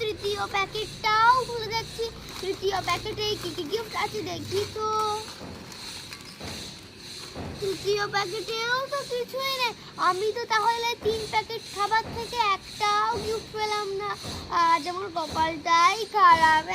তৃতীয় প্যাকেটটাও খুলে দেখছি তৃতীয় প্যাকেটে কি কি গিফট আছে দেখি তো। তৃতীয় প্যাকেটেও তো কিছুই নেই। আমি তো তাহলে তিন প্যাকেট খাবার থেকে একটাও গিফট পেলাম না। আজ আমার কপালটাই খারাপ।